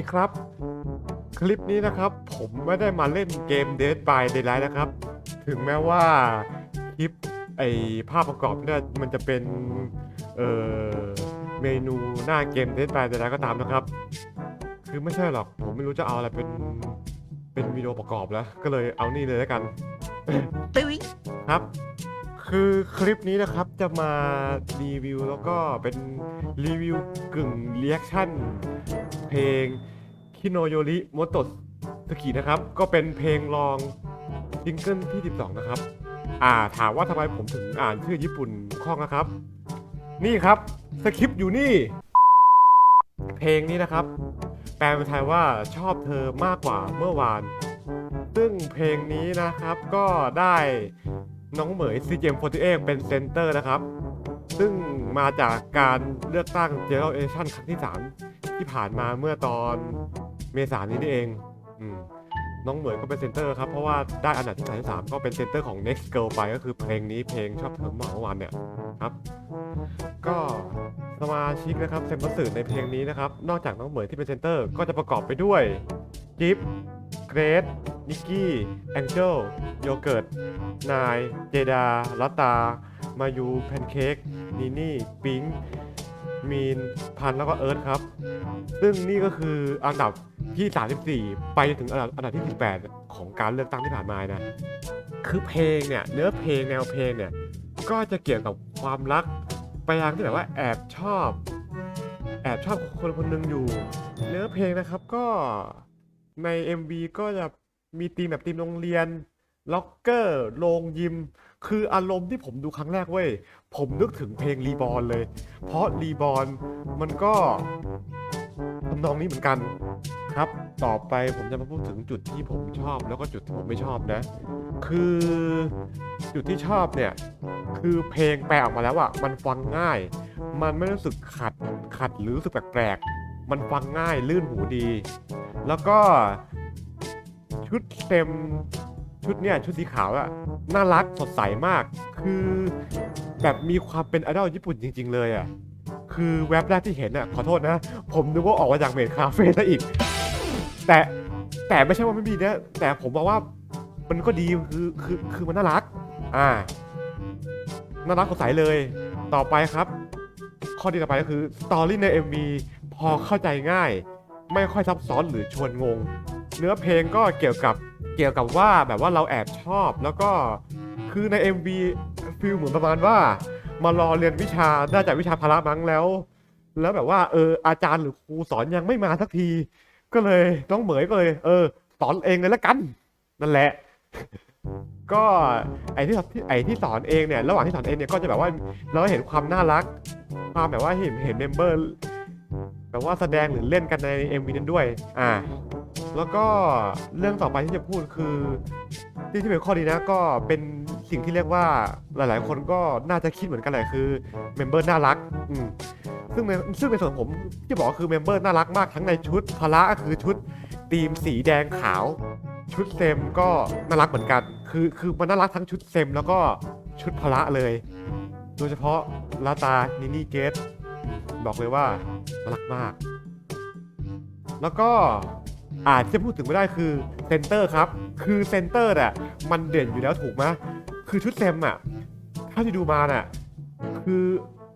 ดีครับ คลิปนี้นะครับผมไม่ได้มาเล่นเกม Dead by Daylight นะครับ ถึงแม้ว่าคลิปไอภาพประกอบเนี่ยมันจะเป็นเอ่อเมนูหน้าเกม Dead by Daylight ก็ตามนะครับ คือไม่ใช่หรอก ผมไม่รู้จะเอาอะไรเป็นเป็นวิดีโอประกอบแล้ว ก็เลยเอานี่เลยแล้วกัน ตึ้ยครับ คือคลิปนี้นะครับจะมารีวิวแล้วก็เป็นรีวิวกึ่งเรีแอคชั่น เพลงคิโนโยริโมโตสกินะครับ ก็เป็นเพลงรองซิงเกิลที่ 12 นะครับ อ่าถามว่าทำไมผมถึงอ่านชื่อญี่ปุ่นคล่องนะครับ นี่ครับสคริปต์อยู่นี่ เพลงนี้นะครับ แปลเป็นไทยว่าชอบเธอมากกว่าเมื่อวาน ซึ่งเพลงนี้นะครับก็ได้ น้องเหมย CGM48 เป็นเซนเตอร์นะครับ ซึ่งมาจากการเลือกตั้ง General Election ครั้งที่ 3 ที่ผ่านมาเมื่อตอนเมษายนนี้นี่เองอน้องเหมยก็เป็นเซนเตอร์ครับ เพราะว่าได้อันดับที่33ก็เป็นเซนเตอร์ของ Next Girl ไปก็คือเพลงนี้เพลงชอบเธอมาเมื่อวานเนี่ยครับ ก็สมาชิกนะครับเซมบัสในเพลงนี้นะครับ นอกจากน้องเหมยที่เป็นเซนเตอร์ก็จะประกอบไปด้วยจิ๊บเกรซ นิกกี้ แองเจลโยเกิร์ต นาย เจดาลัตตา มายู แพนเค้ก นีนี่ ปิงมีน พัน แล้วก็เอิร์ธครับ ซึ่งนี่ก็คืออันดับที่ 34 ไปจนถึงอันดับอันดับที่ 18 ของการเลือกตั้งที่ผ่านมานะ คือเพลงเนี่ย เนื้อเพลงแนวเพลงเนี่ย ก็จะเกี่ยวกับความรัก ไปทางที่แบบว่าแอบชอบ แอบชอบคนคนหนึ่งอยู่ เนื้อเพลงนะครับก็ใน MV ก็จะ มีธีมแบบธีมโรงเรียน ล็อกเกอร์โรงยิม คืออารมณ์ที่ผมดูครั้งแรกเว้ย ผมนึกถึงเพลงรีบอ n เลย เพราะรีบอ n มันก็ทำนองนี้เหมือนกันครับ ต่อไปผมจะมาพูดถึงจุดที่ผมชอบ แล้วก็จุดที่ผมไม่ชอบนะ คือจุดที่ชอบเนี่ย คือเพลงแปลออกมาแล้วอะมันฟังง่าย มันไม่รู้สึกขัดขัดหรือรู้สึกแปลกๆมันฟังง่ายลื่นหูดี แล้วก็ ชุดเต็มชุดเนี่ยชุดสีขาวอะน่ารักสดใสมาก คือแบบมีความเป็นไอดอลญี่ปุ่นจริง ๆ เลยอะคือแว็บแรกที่เห็นอะขอโทษนะ ผมนึกว่าออกมาจากเมดคาเฟ่ซะอีก แต่แต่ไม่ใช่ว่าไม่มีนะแต่ผมบอกว่ามันก็ดีคือคือคือมันน่ารัก อ่าน่ารักสดใสเลย ต่อไปครับ ข้อที่ต่อไปก็คือสตอรี่ใน MV พอเข้าใจง่าย ไม่ค่อยซับซ้อนหรือชวนงง เนื้อเพลงก็เกี่ยวกับเกี่ยวกับว่าแบบว่าเราแอบชอบแล้วก็คือใน MV ฟิลเหมือนประมาณว่ามารอเรียนวิชาได้จากวิชาพละมั้งแล้ว แล้วแบบว่าเอออาจารย์หรือครูสอนยังไม่มาสักที ก็เลยน้องเหมยก็เลย เออสอนเองเลยละกัน นั่นแหละ ก็ไอ้ที่ที่ไอ้ที่สอนเองเนี่ยระหว่างที่สอนเองเนี่ยก็จะแบบว่าเราเห็นความน่ารัก ความแบบว่าเห็นเห็นเมมเบอร์แบบว่าแสดงหรือเล่นกันใน MV นั้นด้วย อ่า แล้วก็เรื่องต่อไปที่จะพูดคือที่ที่เป็นข้อดีนะก็เป็นสิ่งที่เรียกว่าหลาย ๆ คนก็น่าจะคิดเหมือนกันแหละคือเมมเบอร์น่ารักอืมซึ่งในซึ่งในส่วนผมที่บอกคือเมมเบอร์น่ารักมากทั้งในชุดพละก็คือชุดธีมสีแดงขาว ชุดเซมก็น่ารักเหมือนกัน คือคือมันน่ารักทั้งชุดเซม แล้วก็ชุดพละเลย โดยเฉพาะลาตานินี่เกตบอกเลยว่าน่ารักมาก แล้วก็ อาจจะพูดถึงไม่ได้คือเซนเตอร์ครับ คือเซนเตอร์อะมันเด่นอยู่แล้วถูกไหมคือชุดเซมอะเท่าที่ดูมาน่ะคือ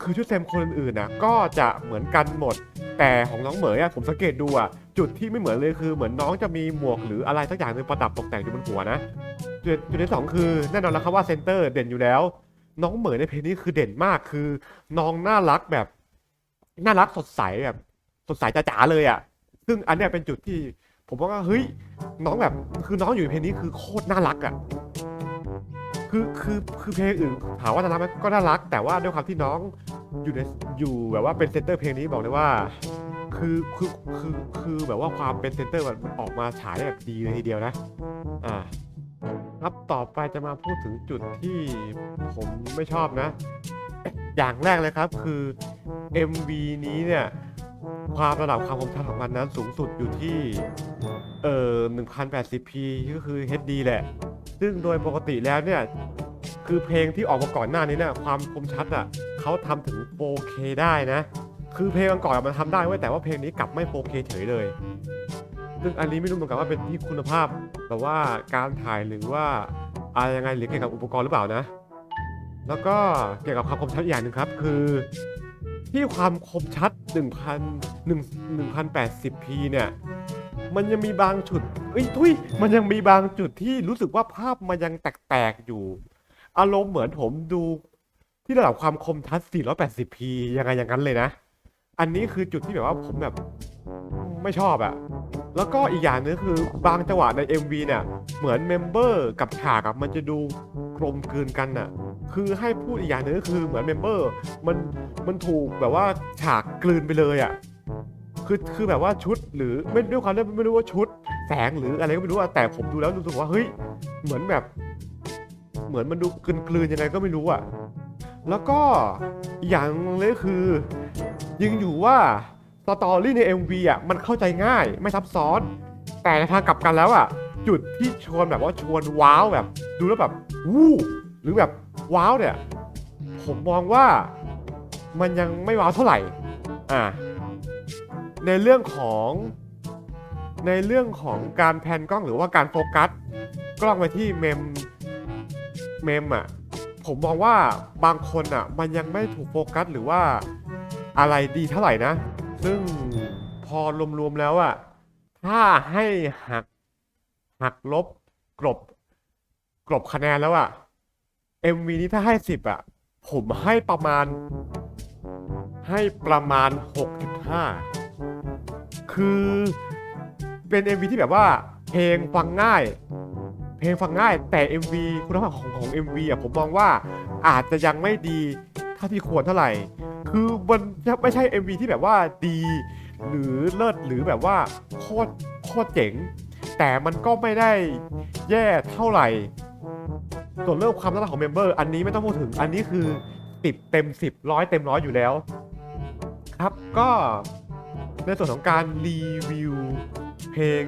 คือชุดเซมคนอื่นๆน่ะก็จะเหมือนกันหมด แต่ของน้องเหมยอะผมสังเกตดูอะจุดที่ไม่เหมือนเลยคือเหมือนน้องจะมีหมวกหรืออะไรสักอย่างหนึงประดับตกแต่งอยู่บนหัวนะจุดจุดที่สองคือแน่นอนแล้วครับว่าเซนเตอร์เด่นอยู่แล้ว น้องเหมยในเพลงนี้คือเด่นมากคือ น้องน่ารักแบบ น่ารักสดใสแบบ สดใสจ๋าๆเลยอะ ซึ่งอันเนี้ยเป็นจุดที่ ผมว่าเฮ้ยน้องแบบคือน้องอยู่ในเพลงนี้คือโคตรน่ารักอะคือคือคือเพลงอื่นถามว่าน่ารักไหมก็น่ารัก แต่ว่าด้วยความที่น้องอยู่ในอยู่แบบว่าเป็นเซนเตอร์เพลงนี้บอกเลยว่า คือคือคือคือแบบว่าความเป็นเซนเตอร์มันออกมาฉายได้แบบดีเลยทีเดียวนะอ่าครับต่อไปจะมาพูดถึงจุดที่ผมไม่ชอบนะ อย่างแรกเลยครับคือ MV นี้เนี่ย ความระดับความคมชัดของมันนั้นสูงสุดอยู่ที่ เอ่อ 1080p ก็คือ HD แหละ ซึ่งโดยปกติแล้วเนี่ย คือเพลงที่ออกมาก่อนหน้านี้เนี่ย ความคมชัดอะเขาทำถึง 4K ได้นะ คือเพลงก่อนมันทำได้เว้แต่ว่าเพลงนี้กลับไม่ 4K เฉยเลย ซึ่งอันนี้ไม่รู้เหมือนกันว่าเป็นที่คุณภาพแบบว่าการถ่ายหรือว่าอะไรยังไงหรือเกี่ยวกับอุปกรณ์หรือเปล่านะ แล้วก็เกี่ยวกับความคมชัดอีกอย่างหนึ่งครับ คือ ที่ความคมชัด 1,000 1080p เนี่ยมันยังมีบางจุดเอ้ยทุยมันยังมีบางจุดที่รู้สึกว่าภาพมันยังแตกๆอยู่ อารมณ์เหมือนผมดูที่ระดับความคมชัด 480p ยังไงอย่างนั้นเลยนะ อันนี้คือจุดที่แบบว่าผมแบบไม่ชอบอะแล้วก็อีกอย่างนึงคือบางจังหวะใน MV เนี่ย เหมือนเมมเบอร์กับฉากอะมันจะดู กลมกลืนกันน่ะ คือให้พูดอีกอย่างนึงก็คือเหมือนเมมเบอร์มันมันถูกแบบว่าฉากกลืนไปเลยอะคือคือแบบว่าชุดหรือไม่ด้วยความที่ไม่รู้ว่าชุดแสงหรืออะไรก็ไม่รู้อะแต่ผมดูแล้วรู้สึกว่าเฮ้ยเหมือนแบบ เหมือนมันดูกลืนกลืนๆยังไงก็ไม่รู้อะแล้วก็อย่างเลยคือยังอยู่ว่าสตอรี่ใน MV อะมันเข้าใจง่ายไม่ซับซ้อน แต่ในทางกลับกันแล้วอะ จุดที่ชวนแบบว่าชวนว้าวแบบ ดูแล้วแบบวู้หรือแบบว้าวเนี่ย ผมมองว่ามันยังไม่ว้าวเท่าไหร่อ่าในเรื่องของในเรื่องของการแพนกล้องหรือว่าการโฟกัสกล้องไปที่เมมเมมอะผมมองว่าบางคนอะมันยังไม่ถูกโฟกัสหรือว่าอะไรดีเท่าไหร่นะ ซึ่งพอรวมๆแล้วอะถ้าให้หักหักลบกลบ กลบคะแนนแล้วอะ MV นี้ถ้าให้สิบอะผมให้ประมาณ ให้ประมาณ 6.5 คือเป็น MV ที่แบบว่า เพลงฟังง่าย เพลงฟังง่ายแต่ MV คุณภาพของของ MV อะผมมองว่าอาจจะยังไม่ดีเท่าที่ควรเท่าไหร่ คือมันไม่ใช่ MV ที่แบบว่าดี หรือเลิศหรือแบบว่าโคตรโคตรเจ๋ง แต่มันก็ไม่ได้แย่เท่าไหร่ ส่วนเรื่องความน่ารักของเมมเบอร์อันนี้ไม่ต้องพูดถึงอันนี้คือติดเต็ม10ร้อยเต็มร้อยอยู่แล้ว ครับก็ในส่วนของการรีวิวเพลง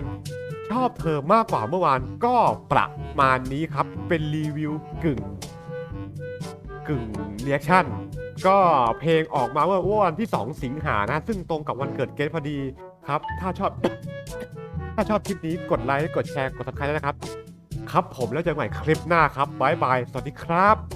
ชอบเธอมากกว่าเมื่อวานก็ประมาณนี้ครับ เป็นรีวิวกึ่ง กึ่งเรียกชั่น ก็เพลงออกมาเมื่อวันที่ 2 สิงหานะ ซึ่งตรงกับวันเกิดเกรทพอดีครับ ถ้าชอบ ถ้าชอบคลิปนี้กดไลค์ กดแชร์ กด subscribe ด้นะครับ ครับผมแล้วเจอกันใหม่คลิปหน้าครับบ๊ายบายสวัสดีครับ